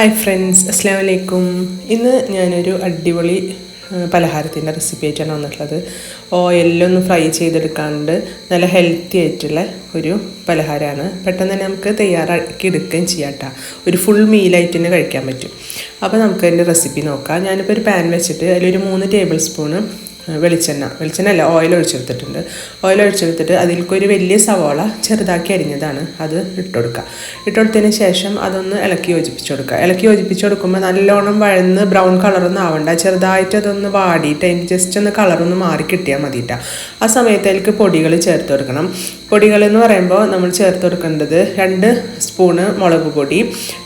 Hi friends അസ്സാം വലൈക്കും ഇന്ന് ഞാനൊരു അടിപൊളി പലഹാരത്തിന്റെ റെസിപ്പി ആയിട്ടാണ് വന്നിട്ടുള്ളത് ഓയിലൊന്ന് ഫ്രൈ ചെയ്തെടുക്കാണ്ട് നല്ല ഹെൽത്തി ആയിട്ടുള്ള ഒരു പലഹാരമാണ്. പെട്ടെന്ന് തന്നെ നമുക്ക് തയ്യാറാക്കി എടുക്കുകയും ചെയ്യാം കേട്ടോ ഒരു ഫുൾ മീലായിട്ട് തന്നെ കഴിക്കാൻ പറ്റും. അപ്പോൾ നമുക്ക് അതിന്റെ റെസിപ്പി നോക്കാം. ഞാനിപ്പോൾ ഒരു പാൻ വെച്ചിട്ട് അതിലൊരു മൂന്ന് ടേബിൾ സ്പൂണ് വെളിച്ചെണ്ണ വെളിച്ചെണ്ണ. അല്ല ഓയിൽ ഒഴിച്ചെടുത്തിട്ടുണ്ട്. ഓയിൽ ഒഴിച്ചെടുത്തിട്ട് അതിലേക്ക് ഒരു വലിയ സവാള ചെറുതാക്കി അരിഞ്ഞതാണ് അത് ഇട്ട് കൊടുക്കുക ഇട്ട് കൊടുത്തതിന് ശേഷം അതൊന്ന് ഇളക്കി യോജിപ്പിച്ച് കൊടുക്കുക. ഇളക്കി യോജിപ്പിച്ച് കൊടുക്കുമ്പോൾ നല്ലോണം വഴന്ന് ബ്രൗൺ കളറൊന്നും ആവണ്ട. ചെറുതായിട്ട് അതൊന്ന് വാടിയിട്ട് അതിന് ജസ്റ്റ് ഒന്ന് കളറൊന്ന് മാറി കിട്ടിയാൽ മതിയിട്ടാ ആ സമയത്ത് അതിലേക്ക് പൊടികൾ ചേർത്ത് കൊടുക്കണം. പൊടികൾ എന്ന് പറയുമ്പോൾ നമ്മൾ ചേർത്ത് കൊടുക്കേണ്ടത് രണ്ട് സ്പൂണ് മുളക് പൊടി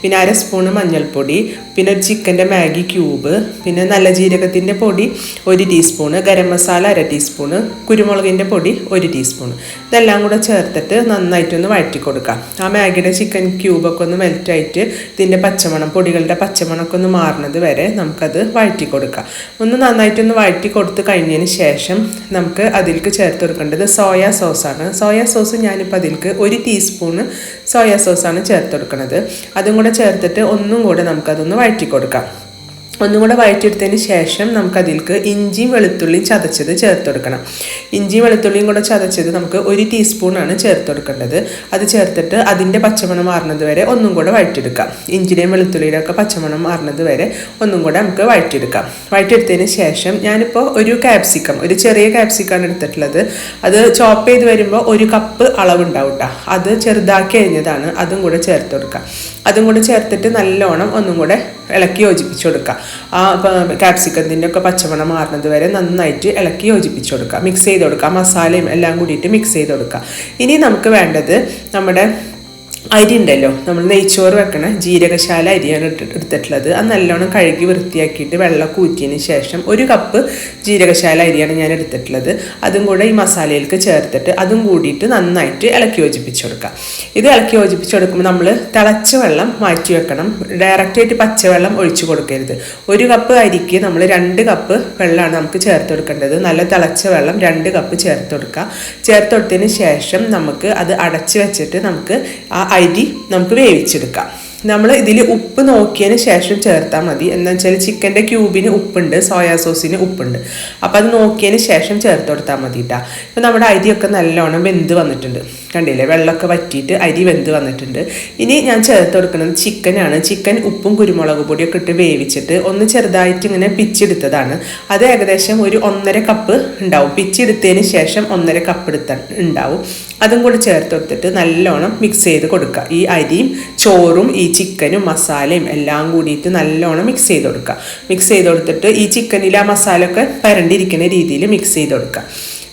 പിന്നെ അര സ്പൂണ് മഞ്ഞൾപ്പൊടി പിന്നെ ഒരു ചിക്കന്റെ മാഗി ക്യൂബ് പിന്നെ നല്ല ജീരകത്തിന്റെ പൊടി ഒരു ടീസ്പൂണ് ഗരം മസാല അര ടീസ്പൂണ് കുരുമുളകിന്റെ പൊടി ഒരു ടീസ്പൂണ്. ഇതെല്ലാം കൂടെ ചേർത്തിട്ട് നന്നായിട്ടൊന്ന് വഴറ്റി കൊടുക്കാം. ആ മാഗിയുടെ ചിക്കൻ ക്യൂബൊക്കെ ഒന്ന് മെൽറ്റായിട്ട് ഇതിന്റെ പച്ചമണം പൊടികളുടെ പച്ചമണമൊക്കെ ഒന്ന് മാറുന്നത് വരെ നമുക്കത് വഴറ്റി കൊടുക്കാം. ഒന്ന് നന്നായിട്ടൊന്ന് വഴറ്റി കൊടുത്ത് കഴിഞ്ഞതിന് ശേഷം നമുക്ക് അതിലേക്ക് ചേർത്ത് കൊടുക്കേണ്ടത് സോയാ സോസാണ്. സോയാ സോസ് ഞാനിപ്പോൾ അതിലേക്ക് ഒരു ടീസ്പൂണ് സോയാ സോസാണ് ചേർത്ത് കൊടുക്കുന്നത് അതും കൂടെ ചേർത്തിട്ട് ഒന്നും കൂടെ നമുക്കതൊന്ന് വഴറ്റി കൊടുക്കാം. ഒന്നും കൂടെ വഴറ്റിയെടുത്തതിന് ശേഷം നമുക്കതിലേക്ക് ഇഞ്ചിയും വെളുത്തുള്ളിയും ചതച്ചത് ചേർത്ത് കൊടുക്കണം. ഇഞ്ചിയും വെളുത്തുള്ളിയും കൂടെ ചതച്ചത് നമുക്ക് ഒരു ടീസ്പൂണാണ് ചേർത്ത് കൊടുക്കേണ്ടത്. അത് ചേർത്തിട്ട് അതിന്റെ പച്ചമണം മാറുന്നത് വരെ ഒന്നും കൂടെ വഴറ്റിയെടുക്കാം. ഇഞ്ചിയുടെയും വെളുത്തുള്ളിയുടെയും ഒക്കെ പച്ചമണം മാറുന്നത് വരെ ഒന്നും കൂടെ നമുക്ക് വഴറ്റിയെടുക്കാം. വഴറ്റിയെടുത്തതിന് ശേഷം ഞാനിപ്പോൾ ഒരു ക്യാപ്സിക്കം ഒരു ചെറിയ ക്യാപ്സിക്കാണ് എടുത്തിട്ടുള്ളത്. അത് ചോപ്പ് ചെയ്ത് വരുമ്പോൾ ഒരു കപ്പ് അളവുണ്ടാവും കേട്ടോ അത് ചെറുതാക്കി കഴിഞ്ഞതാണ് അതും കൂടെ ചേർത്ത് കൊടുക്കുക അതും കൂടെ ചേർത്തിട്ട് നല്ലോണം ഒന്നും കൂടെ ഇളക്കി യോജിപ്പിച്ചു കൊടുക്കുക ആ ക്യാപ്സിക്കത്തിന്റെ ഒക്കെ പച്ചമണം മാറുന്നത് വരെ നന്നായിട്ട് ഇളക്കി യോജിപ്പിച്ചു കൊടുക്കുക മിക്സ് ചെയ്ത് കൊടുക്കുക മസാലയും എല്ലാം കൂടിയിട്ട് മിക്സ് ചെയ്ത് കൊടുക്കുക ഇനി നമുക്ക് വേണ്ടത് നമ്മുടെ അരി ഉണ്ടല്ലോ. നമ്മൾ നെയ്ച്ചോറ് വെക്കണ ജീരകശാല അരിയാണ് എടുത്തിട്ടുള്ളത്. അത് നല്ലോണം കഴുകി വൃത്തിയാക്കിയിട്ട് വെള്ളം കൂറ്റിയതിന് ശേഷം ഒരു കപ്പ് ജീരകശാല അരിയാണ് ഞാൻ എടുത്തിട്ടുള്ളത്. അതും കൂടെ ഈ മസാലയിലേക്ക് ചേർത്തിട്ട് അതും കൂടിയിട്ട് നന്നായിട്ട് ഇളക്കി യോജിപ്പിച്ച് ഇത് ഇളക്കി യോജിപ്പിച്ച് കൊടുക്കുമ്പോൾ നമ്മൾ തിളച്ച വെള്ളം മാറ്റി വെക്കണം. ഡയറക്റ്റായിട്ട് പച്ചവെള്ളം ഒഴിച്ചു കൊടുക്കരുത്. ഒരു കപ്പ് അരിക്ക് നമ്മൾ രണ്ട് കപ്പ് വെള്ളമാണ് നമുക്ക് ചേർത്ത് കൊടുക്കേണ്ടത്. നല്ല തിളച്ച വെള്ളം രണ്ട് കപ്പ് ചേർത്ത് കൊടുക്കുക. ചേർത്ത് കൊടുത്തതിന് ശേഷം നമുക്ക് അത് അടച്ച് വെച്ചിട്ട് നമുക്ക് ആ അരി നമുക്ക് വേവിച്ചെടുക്കാം. നമ്മൾ ഇതിൽ ഉപ്പ് നോക്കിയതിന് ശേഷം ചേർത്താൽ മതി. എന്താ വെച്ചാൽ ചിക്കന്റെ ക്യൂബിന് ഉപ്പുണ്ട് സോയാ സോസിന് ഉപ്പുണ്ട്. അപ്പോൾ അത് നോക്കിയതിന് ശേഷം ചേർത്ത് കൊടുത്താൽ മതി കേട്ടോ ഇപ്പോൾ നമ്മുടെ അരിയൊക്കെ നല്ലോണം വെന്ത് വന്നിട്ടുണ്ട്. കണ്ടില്ലേ? വെള്ളമൊക്കെ വറ്റിയിട്ട് അരി വെന്ത് വന്നിട്ടുണ്ട്. ഇനി ഞാൻ ചേർത്ത് കൊടുക്കുന്നത് ചിക്കനാണ്. ചിക്കൻ ഉപ്പും കുരുമുളക് പൊടിയൊക്കെ ഇട്ട് വേവിച്ചിട്ട് ഒന്ന് ചെറുതായിട്ട് ഇങ്ങനെ പിച്ചെടുത്തതാണ്. അത് ഏകദേശം ഒരു ഒന്നര കപ്പ് ഉണ്ടാവും. പിച്ചെടുത്തതിന് ശേഷം ഒന്നര കപ്പ് എടുത്ത ഉണ്ടാവും. അതും കൂടി ചേർത്ത് കൊടുത്തിട്ട് നല്ലോണം മിക്സ് ചെയ്ത് കൊടുക്കുക. ഈ അരിയും ചോറും ഈ ചിക്കനും മസാലയും എല്ലാം കൂടിയിട്ട് നല്ലോണം മിക്സ് ചെയ്ത് കൊടുക്കുക. മിക്സ് ചെയ്ത് കൊടുത്തിട്ട് ഈ ചിക്കനിൽ ആ മസാല ഒക്കെ പരണ്ടിരിക്കുന്ന രീതിയിൽ മിക്സ് ചെയ്ത് കൊടുക്കുക.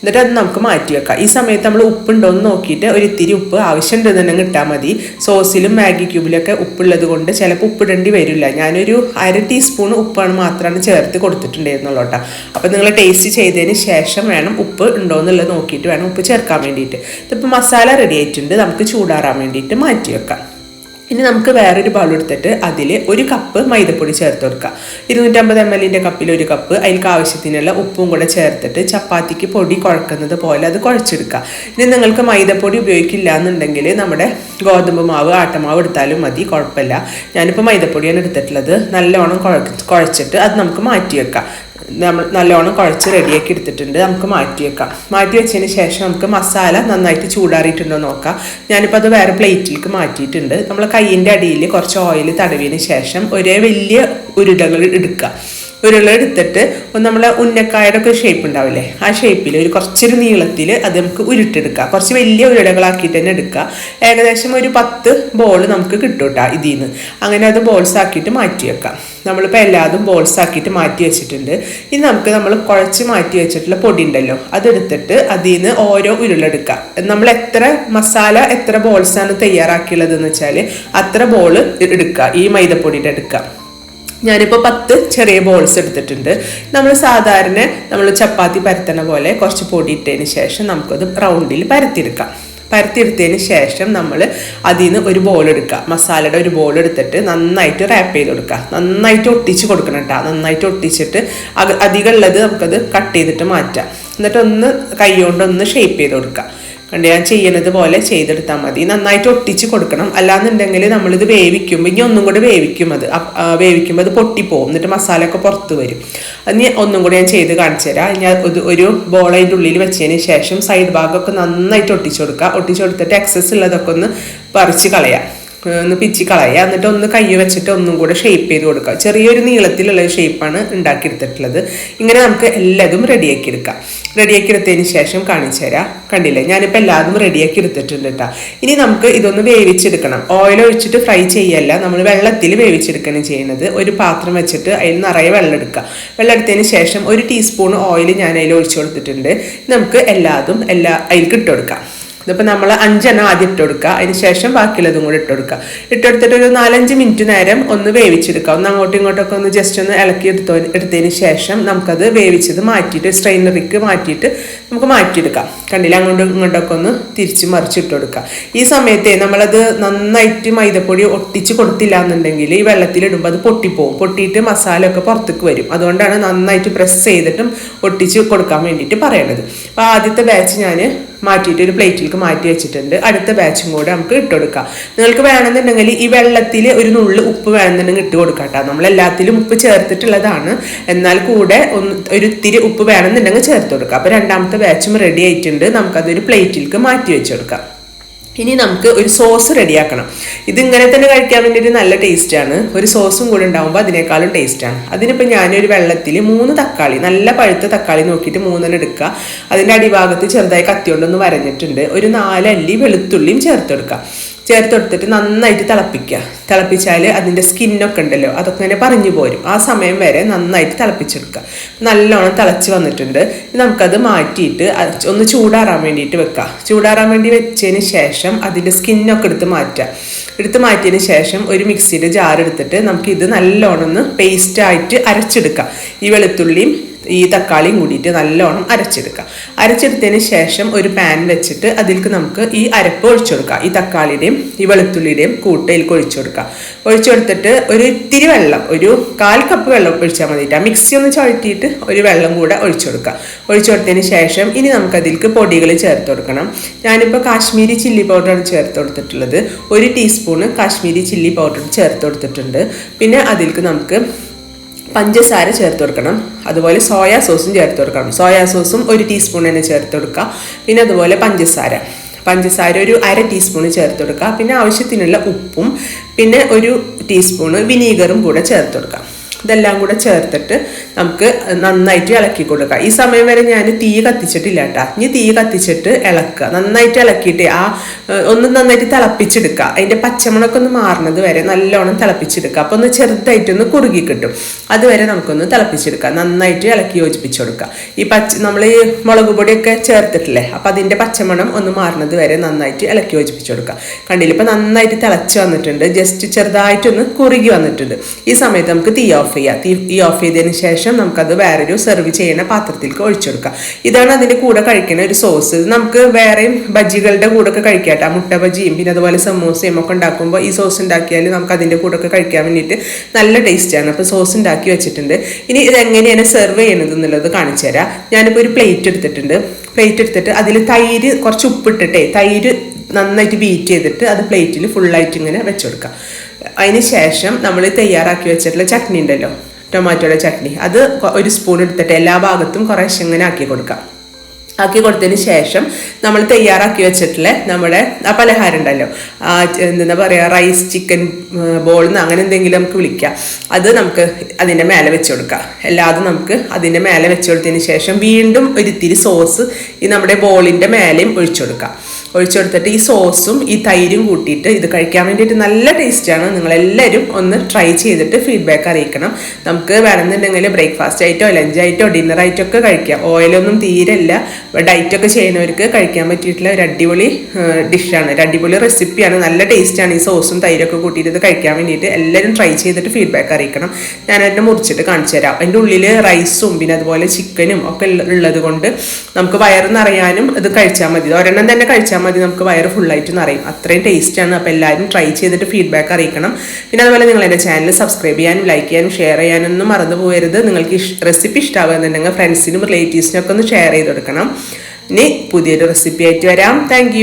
എന്നിട്ട് അത് നമുക്ക് മാറ്റി വെക്കാം. ഈ സമയത്ത് നമ്മൾ ഉപ്പുണ്ടോ എന്ന് നോക്കിയിട്ട് ഒരു ഇത്തിരി ഉപ്പ് ആവശ്യമുണ്ടെന്നുണ്ടെങ്കിൽ ഇട്ടാൽ മതി. സോസിലും മാഗി ക്യൂബിലൊക്കെ ഉപ്പുള്ളത് കൊണ്ട് ചിലപ്പോൾ ഉപ്പിടേണ്ടി വരില്ല. ഞാനൊരു അര ടീസ്പൂൺ ഉപ്പാണ് മാത്രമാണ് ചേർത്ത് കൊടുത്തിട്ടുണ്ടായിരുന്നുള്ളൂ കേട്ടോ. അപ്പോൾ നിങ്ങൾ ടേസ്റ്റ് ചെയ്തതിന് ശേഷം വേണം ഉപ്പ് ഉണ്ടോ എന്നുള്ളത് നോക്കിയിട്ട് വേണം ഉപ്പ് ചേർക്കാൻ വേണ്ടിയിട്ട്. ഇതിപ്പോൾ മസാല റെഡി ആയിട്ടുണ്ട്. നമുക്ക് ചൂടാറാൻ വേണ്ടിയിട്ട് മാറ്റി വെക്കാം. ഇനി നമുക്ക് വേറൊരു ബൗൾ എടുത്തിട്ട് അതിൽ ഒരു കപ്പ് മൈദപ്പൊടി ചേർത്ത് കൊടുക്കുക ഇരുന്നൂറ്റമ്പത് എം എല്ലിന്റെ കപ്പിൽ ഒരു കപ്പ് അതിൽക്ക് ആവശ്യത്തിനുള്ള ഉപ്പും കൂടെ ചേർത്തിട്ട് ചപ്പാത്തിക്ക് പൊടി കുഴക്കുന്നത് പോലെ അത് കുഴച്ചെടുക്കുക ഇനി നിങ്ങൾക്ക് മൈദപ്പൊടി ഉപയോഗിക്കില്ല എന്നുണ്ടെങ്കിൽ നമ്മുടെ ഗോതമ്പ് മാവ് ആട്ടമാവ് എടുത്താലും മതി കുഴപ്പമില്ല. ഞാനിപ്പോൾ മൈദപ്പൊടിയാണ് എടുത്തിട്ടുള്ളത്. നല്ലോണം കുഴ കുഴച്ചിട്ട് അത് നമുക്ക് മാറ്റി വെക്കാം നമ്മൾ നല്ലോണം കുഴച്ച് റെഡിയാക്കി എടുത്തിട്ടുണ്ട്. നമുക്ക് മാറ്റി വെക്കാം. മാറ്റി വെച്ചതിന് ശേഷം നമുക്ക് മസാല നന്നായിട്ട് ചൂടാറിയിട്ടുണ്ടോ നോക്കാം. ഞാനിപ്പോൾ അത് വേറെ പ്ലേറ്റിലേക്ക് മാറ്റിയിട്ടുണ്ട്. നമ്മൾ കയ്യിന്റെ അടിയിൽ കുറച്ച് ഓയിൽ തടവിയതിന് ശേഷം ഒരേ വലിയ ഉരുളകൾ എടുക്കുക. ഉരുള എടുത്തിട്ട് നമ്മളെ ഉന്നക്കായുടെ ഒക്കെ ഷേപ്പ് ഉണ്ടാവില്ലേ? ആ ഷേപ്പിൽ ഒരു കുറച്ചൊരു നീളത്തിൽ അത് നമുക്ക് ഉരുട്ടെടുക്കുക കുറച്ച് വലിയ ഉരുളകളാക്കിയിട്ട് തന്നെ എടുക്കുക ഏകദേശം ഒരു പത്ത് ബോൾ നമുക്ക് കിട്ടും കേട്ടോ ഇതിൽ നിന്ന് അങ്ങനെ അത് ബോൾസ് ആക്കിയിട്ട് മാറ്റി വെക്കാം. നമ്മളിപ്പോൾ എല്ലാതും ബോൾസ് ആക്കിയിട്ട് മാറ്റി വെച്ചിട്ടുണ്ട്. ഇനി നമുക്ക് നമ്മൾ കുഴച്ച് മാറ്റി വെച്ചിട്ടുള്ള പൊടി ഉണ്ടല്ലോ അതെടുത്തിട്ട് അതിൽ നിന്ന് ഓരോ ഉരുളെടുക്കാം നമ്മൾ എത്ര മസാല എത്ര ബോൾസാണ് തയ്യാറാക്കിയുള്ളതെന്ന് വെച്ചാൽ അത്ര ബോൾ എടുക്കുക ഈ മൈദപ്പൊടിയുടെ എടുക്കുക ഞാനിപ്പോൾ പത്ത് ചെറിയ ബോൾസ് എടുത്തിട്ടുണ്ട്. നമ്മൾ സാധാരണ നമ്മൾ ചപ്പാത്തി പരത്തണ പോലെ കുറച്ച് പൊടി ഇട്ടതിന് ശേഷം നമുക്കത് റൗണ്ടിൽ പരത്തിയെടുക്കാം. പരത്തിയെടുത്തതിന് ശേഷം നമ്മൾ അതിൽ നിന്ന് ഒരു ബോൾ എടുക്കുക. മസാലയുടെ ഒരു ബോൾ എടുത്തിട്ട് നന്നായിട്ട് റാപ്പ് ചെയ്ത് കൊടുക്കുക. നന്നായിട്ട് ഒട്ടിച്ച് കൊടുക്കണം കേട്ടോ. നന്നായിട്ട് ഒട്ടിച്ചിട്ട് അധികം ഉള്ളത് നമുക്കത് കട്ട് ചെയ്തിട്ട് മാറ്റാം. എന്നിട്ട് ഒന്ന് കൈ കൊണ്ടൊന്ന് ഷേപ്പ് ചെയ്ത് കൊടുക്കുക. കണ്ട്? ഞാൻ ചെയ്യുന്നത് പോലെ ചെയ്തെടുത്താൽ മതി. നന്നായിട്ട് ഒട്ടിച്ച് കൊടുക്കണം. അല്ലാന്നുണ്ടെങ്കിൽ നമ്മളിത് വേവിക്കുമ്പോൾ ഇനി ഒന്നും കൂടെ വേവിക്കും അത്. വേവിക്കുമ്പോൾ അത് പൊട്ടിപ്പോവും. എന്നിട്ട് മസാല ഒക്കെ പുറത്ത് വരും. അത് ഒന്നും കൂടെ ഞാൻ ചെയ്ത് കാണിച്ചു തരാം. ഞാൻ ഒരു ബോൾ അതിന്റെ ഉള്ളിൽ വെച്ചതിന് ശേഷം സൈഡ് ഭാഗമൊക്കെ നന്നായിട്ട് ഒട്ടിച്ചു കൊടുക്കുക. ഒട്ടിച്ചു കൊടുത്തിട്ട് എക്സസ് ഉള്ളതൊക്കെ ഒന്ന് പറിച്ച് കളയാം. ഒന്ന് പിച്ചി കളയുക. എന്നിട്ട് ഒന്ന് കൈ വെച്ചിട്ട് ഒന്നും കൂടെ ഷേപ്പ് ചെയ്ത് കൊടുക്കുക. ചെറിയൊരു നീളത്തിലുള്ള ഷേപ്പാണ് ഉണ്ടാക്കിയെടുത്തിട്ടുള്ളത്. ഇങ്ങനെ നമുക്ക് എല്ലാതും റെഡിയാക്കി എടുക്കാം. റെഡിയാക്കി എടുത്തതിന് ശേഷം കാണിച്ചു തരാം. കണ്ടില്ലേ? ഞാനിപ്പോൾ എല്ലാതും റെഡിയാക്കി എടുത്തിട്ടുണ്ട് കേട്ടോ ഇനി നമുക്ക് ഇതൊന്ന് വേവിച്ചെടുക്കണം. ഓയിൽ ഒഴിച്ചിട്ട് ഫ്രൈ ചെയ്യല്ല. നമ്മൾ വെള്ളത്തിൽ വേവിച്ചെടുക്കണം ചെയ്യുന്നത്. ഒരു പാത്രം വെച്ചിട്ട് അതിൽ നിറയെ വെള്ളം എടുക്കുക. വെള്ളം എടുത്തതിന് ശേഷം ഒരു ടീസ്പൂൺ ഓയിൽ ഞാൻ അതിൽ ഒഴിച്ചു കൊടുത്തിട്ടുണ്ട്. നമുക്ക് എല്ലാതും എല്ലാ അതിൽ ഇട്ട് കൊടുക്കാം. ഇതിപ്പോൾ നമ്മൾ അഞ്ചെണ്ണം ആദ്യം ഇട്ട് കൊടുക്കുക അതിന് ശേഷം ബാക്കിയുള്ളതും കൂടി ഇട്ട് കൊടുക്കുക ഇട്ടെടുത്തിട്ട് ഒരു നാലഞ്ച് മിനിറ്റ് നേരം ഒന്ന് വേവിച്ചെടുക്കുക ഒന്ന് അങ്ങോട്ടും ഇങ്ങോട്ടൊക്കെ ഒന്ന് ജസ്റ്റ് ഒന്ന് ഇളക്കി എടുത്തോ എടുത്തതിന് ശേഷം നമുക്കത് വേവിച്ചത് മാറ്റിയിട്ട് സ്ട്രെയിനറിക്ക് മാറ്റിയിട്ട് നമുക്ക് മാറ്റിയെടുക്കാം. കണ്ടില്ല? അങ്ങോട്ടും ഇങ്ങോട്ടൊക്കെ ഒന്ന് തിരിച്ച് മറിച്ചിട്ട് കൊടുക്കുക ഈ സമയത്തെ നമ്മളത് നന്നായിട്ട് മൈദപ്പൊടി ഒട്ടിച്ച് കൊടുത്തില്ല എന്നുണ്ടെങ്കിൽ ഈ വെള്ളത്തിലിടുമ്പോൾ അത് പൊട്ടിപ്പോവും. പൊട്ടിയിട്ട് മസാല ഒക്കെ പുറത്തേക്ക് വരും. അതുകൊണ്ടാണ് നന്നായിട്ട് പ്രസ് ചെയ്തിട്ടും ഒട്ടിച്ച് കൊടുക്കാൻ വേണ്ടിയിട്ട് പറയണത്. അപ്പോൾ ആദ്യത്തെ ബാച്ച് ഞാൻ മാറ്റിയിട്ട് ഒരു പ്ലേറ്റിലേക്ക് മാറ്റി വെച്ചിട്ടുണ്ട്. അടുത്ത ബാച്ചും കൂടെ നമുക്ക് ഇട്ട് കൊടുക്കാം. നിങ്ങൾക്ക് വേണമെന്നുണ്ടെങ്കിൽ ഈ വെള്ളത്തിൽ ഒരു നുള്ളു ഉപ്പ് വേണമെന്നുണ്ടെങ്കിൽ ഇട്ട് കൊടുക്കാം കേട്ടോ. നമ്മൾ എല്ലാത്തിലും ഉപ്പ് ചേർത്തിട്ടുള്ളതാണ്. എന്നാൽ കൂടെ ഒന്ന് ഒരു ഇത്തിരി ഉപ്പ് വേണമെന്നുണ്ടെങ്കിൽ ചേർത്ത് കൊടുക്കാം. അപ്പോൾ രണ്ടാമത്തെ ബാച്ചും റെഡി ആയിട്ടുണ്ട്. നമുക്കതൊരു പ്ലേറ്റിലേക്ക് മാറ്റി വെച്ച് കൊടുക്കാം. ഇനി നമുക്ക് ഒരു സോസ് റെഡിയാക്കണം ഇതിങ്ങനെ തന്നെ കഴിക്കാൻ വേണ്ടിയിട്ട് നല്ല ടേസ്റ്റാണ് ഒരു സോസും കൂടെ ഉണ്ടാകുമ്പോൾ അതിനേക്കാളും ടേസ്റ്റാണ് അതിനിപ്പോൾ ഞാനൊരു വെള്ളത്തിൽ മൂന്ന് തക്കാളി നല്ല പഴുത്ത തക്കാളി നോക്കിയിട്ട് മൂന്നെണ്ണം എടുക്കുക. അതിന്റെ അടിഭാഗത്ത് ചെറുതായി കത്തി കൊണ്ടൊന്ന് വരഞ്ഞിട്ടുണ്ട്. ഒരു നാലല്ലി വെളുത്തുള്ളിയും ചേർത്തെടുക്കുക ചേർത്തെടുത്തിട്ട് നന്നായിട്ട് തിളപ്പിക്കുക. തിളപ്പിച്ചാൽ അതിന്റെ സ്കിന്നൊക്കെ ഉണ്ടല്ലോ അതൊക്കെ ഇങ്ങനെ പറഞ്ഞു പോരും. ആ സമയം വരെ നന്നായിട്ട് തിളപ്പിച്ചെടുക്കുക. നല്ലോണം തിളച്ച് വന്നിട്ടുണ്ട്. നമുക്കത് മാറ്റിയിട്ട് ഒന്ന് ചൂടാറാൻ വേണ്ടിയിട്ട് വെക്കുക. ചൂടാറാൻ വേണ്ടി വെച്ചതിന് ശേഷം അതിന്റെ സ്കിന്നൊക്കെ എടുത്ത് മാറ്റുക. എടുത്ത് മാറ്റിയതിന് ശേഷം ഒരു മിക്സിയുടെ ജാർ എടുത്തിട്ട് നമുക്ക് ഇത് നല്ലോണം ഒന്ന് പേസ്റ്റായിട്ട് അരച്ചെടുക്കാം ഈ വെളുത്തുള്ളിയും ഈ തക്കാളിയും കൂടിയിട്ട് നല്ലോണം അരച്ചെടുക്കുക അരച്ചെടുത്തതിന് ശേഷം ഒരു പാൻ വെച്ചിട്ട് അതിലേക്ക് നമുക്ക് ഈ അരപ്പ് ഒഴിച്ചു കൊടുക്കാം. ഈ തക്കാളിയുടെയും ഈ വെളുത്തുള്ളിയുടെയും കൂട്ടയിലേക്ക് ഒഴിച്ചു കൊടുക്കുക ഒഴിച്ചു കൊടുത്തിട്ട് ഒരു ഇത്തിരി വെള്ളം ഒരു കാൽ കപ്പ് വെള്ളം ഒഴിച്ചാൽ മതിയിട്ട് മിക്സി ഒന്ന് ചുഴറ്റിയിട്ട് ഒരു വെള്ളം കൂടെ ഒഴിച്ചു കൊടുക്കുക ഒഴിച്ചു കൊടുത്തതിന് ശേഷം ഇനി നമുക്ക് അതിലേക്ക് പൊടികൾ ചേർത്ത് കൊടുക്കണം. ഞാനിപ്പോൾ കാശ്മീരി ചില്ലി പൗഡറാണ് ചേർത്ത് കൊടുത്തിട്ടുള്ളത്. ഒരു ടീസ്പൂണ് കാശ്മീരി ചില്ലി പൗഡർ ചേർത്ത് കൊടുത്തിട്ടുണ്ട്. പിന്നെ അതിലേക്ക് നമുക്ക് പഞ്ചസാര ചേർത്ത് കൊടുക്കണം. അതുപോലെ സോയാ സോസും ചേർത്ത് കൊടുക്കണം. സോയാ സോസും ഒരു ടീസ്പൂൺ തന്നെ ചേർത്ത് കൊടുക്കുക. പിന്നെ അതുപോലെ പഞ്ചസാര. പഞ്ചസാര ഒരു അര ടീസ്പൂൺ ചേർത്ത് കൊടുക്കുക. പിന്നെ ആവശ്യത്തിനുള്ള ഉപ്പും പിന്നെ ഒരു ടീസ്പൂണ് വിനീഗറും കൂടെ ചേർത്ത് കൊടുക്കാം ഇതെല്ലാം കൂടെ ചേർത്തിട്ട് നമുക്ക് നന്നായിട്ട് ഇളക്കി കൊടുക്കുക ഈ സമയം വരെ ഞാൻ തീ കത്തിച്ചിട്ടില്ല കേട്ടോ ഇനി തീ കത്തിച്ചിട്ട് ഇളക്കുക. നന്നായിട്ട് ഇളക്കിയിട്ട് ആ ഒന്ന് നന്നായിട്ട് തിളപ്പിച്ചെടുക്കുക. അതിന്റെ പച്ചമുളകൊക്കെ ഒന്ന് മാറുന്നത് വരെ നല്ലോണം തിളപ്പിച്ചെടുക്കുക. അപ്പോൾ ഒന്ന് ചെറുതായിട്ടൊന്ന് കുറുകി കിട്ടും. അതുവരെ നമുക്കൊന്ന് തിളപ്പിച്ചെടുക്കുക നന്നായിട്ട് ഇളക്കി യോജിപ്പിച്ച് കൊടുക്കുക. ഈ പച്ച നമ്മൾ ഈ മുളക് പൊടിയൊക്കെ ചേർത്തിട്ടില്ലേ? അപ്പോൾ അതിന്റെ പച്ചമണം ഒന്ന് മാറുന്നത് വരെ നന്നായിട്ട് ഇളക്കി യോജിപ്പിച്ച് കൊടുക്കുക. കണ്ടില്ല? ഇപ്പം നന്നായിട്ട് തിളച്ച് വന്നിട്ടുണ്ട്. ജസ്റ്റ് ചെറുതായിട്ടൊന്ന് കുറുകി വന്നിട്ടുണ്ട്. ഈ സമയത്ത് നമുക്ക് തീ ഓഫ് ചെയ്യാം തീ ഈ ഓഫ് ചെയ്തതിന് ശേഷം നമുക്കത് വേറൊരു സെർവ് ചെയ്യുന്ന പാത്രത്തിലേക്ക് ഒഴിച്ചു കൊടുക്കാം ഇതാണ് അതിന്റെ കൂടെ കഴിക്കുന്ന ഒരു സോസ് ഇത് നമുക്ക് വേറെയും ബജ്ജികളുടെ കൂടെ ഒക്കെ കേട്ടോ മുട്ട ബജിയും പിന്നെ അതുപോലെ സമോസയും ഒക്കെ ഉണ്ടാക്കുമ്പോൾ ഈ സോസ് ഉണ്ടാക്കിയാൽ നമുക്ക് അതിന്റെ കൂടെ ഒക്കെ കഴിക്കാൻ വേണ്ടിയിട്ട് നല്ല ടേസ്റ്റാണ് അപ്പോൾ സോസ് ഉണ്ടാക്കി വെച്ചിട്ടുണ്ട്. ഇനി ഇതെങ്ങനെയാണ് സെർവ് ചെയ്യുന്നത് എന്നുള്ളത് കാണിച്ചു തരാം ഞാനിപ്പോൾ ഒരു പ്ലേറ്റ് എടുത്തിട്ടുണ്ട്. പ്ലേറ്റ് എടുത്തിട്ട് അതിൽ തൈര് കുറച്ച് ഉപ്പിട്ടിട്ടേ തൈര് നന്നായിട്ട് ബീറ്റ് ചെയ്തിട്ട് അത് പ്ലേറ്റിൽ ഫുള്ളായിട്ട് ഇങ്ങനെ വെച്ചുകൊടുക്കാം അതിന് ശേഷം നമ്മൾ തയ്യാറാക്കി വെച്ചിട്ടുള്ള ചട്നി ഉണ്ടല്ലോ ടൊമാറ്റോയുടെ ചട്നി. അത് ഒരു സ്പൂൺ എടുത്തിട്ട് എല്ലാ ഭാഗത്തും കുറേശ്ശെ ഇങ്ങനെ ആക്കി കൊടുക്കാം. ആക്കി കൊടുത്തതിന് ശേഷം നമ്മൾ തയ്യാറാക്കി വെച്ചിട്ടുള്ള നമ്മുടെ ആ പലഹാരം ഉണ്ടല്ലോ. എന്താ പറയുക റൈസ് ചിക്കൻ ബോൾ എന്ന് അങ്ങനെ എന്തെങ്കിലും നമുക്ക് വിളിക്കാം. അത് നമുക്ക് അതിന്റെ മേലെ വെച്ച് കൊടുക്കാം. എല്ലാതും നമുക്ക് അതിന്റെ മേലെ വെച്ച് കൊടുത്തതിന് ശേഷം വീണ്ടും ഒരിത്തിരി സോസ് ഈ നമ്മുടെ ബോളിന്റെ മേലെയും ഒഴിച്ചു കൊടുക്കാം. ഒഴിച്ചു കൊടുത്തിട്ട് ഈ സോസും ഈ തൈരും കൂട്ടിയിട്ട് ഇത് കഴിക്കാൻ വേണ്ടിയിട്ട് നല്ല ടേസ്റ്റാണ് നിങ്ങളെല്ലാവരും ഒന്ന് ട്രൈ ചെയ്തിട്ട് ഫീഡ്ബാക്ക് അറിയിക്കണം. നമുക്ക് വേണമെന്നുണ്ടെങ്കിൽ ബ്രേക്ക്ഫാസ്റ്റ് ആയിട്ടോ ലഞ്ച് ആയിട്ടോ ഡിന്നർ ആയിട്ടോ ഒക്കെ കഴിക്കാം ഓയിലൊന്നും തീരെയില്ല. ഡയറ്റ് ഒക്കെ ചെയ്യുന്നവർക്ക് കഴിക്കാൻ പറ്റിയിട്ടുള്ള ഒരു അടിപൊളി ഡിഷാണ്. ഒരു അടിപൊളി റെസിപ്പിയാണ് നല്ല ടേസ്റ്റാണ് ഈ സോസും തൈരൊക്കെ കൂട്ടിയിട്ട് ഇത് കഴിക്കാൻ വേണ്ടിയിട്ട് എല്ലാവരും ട്രൈ ചെയ്തിട്ട് ഫീഡ്ബാക്ക് അറിയിക്കണം. ഞാൻ അതിനെ മുറിച്ചിട്ട് കാണിച്ചു തരാം. അതിന്റെ ഉള്ളിൽ റൈസും പിന്നെ അതുപോലെ ചിക്കനും ഒക്കെ ഉള്ള- ഉള്ളത് കൊണ്ട് നമുക്ക് വയറ് നിറയാനും ഇത് കഴിച്ചാൽ മതി. ഒരെണ്ണം തന്നെ കഴിച്ചാൽ മതി. നമുക്ക് വയറ് ഫുള്ളായിട്ട് നിറയും. അത്രയും ടേസ്റ്റാണ് അപ്പോൾ എല്ലാവരും ട്രൈ ചെയ്തിട്ട് ഫീഡ്ബാക്ക് അറിയിക്കണം. പിന്നെ അതുപോലെ നിങ്ങൾ എന്റെ ചാനൽ സബ്സ്ക്രൈബ് ചെയ്യാനും ലൈക്ക് ചെയ്യാനും ഷെയർ ചെയ്യാനൊന്നും മറന്നു പോകരുത്. നിങ്ങൾക്ക് റെസിപ്പി ഇഷ്ടമാകുന്നുണ്ടെങ്കിൽ ഫ്രണ്ട്സിനും റിലേറ്റീവ്സിനും ഒക്കെ ഒന്ന് ഷെയർ ചെയ്ത് കൊടുക്കണം. ഇനി പുതിയൊരു റെസിപ്പി ആയിട്ട് വരാം. താങ്ക്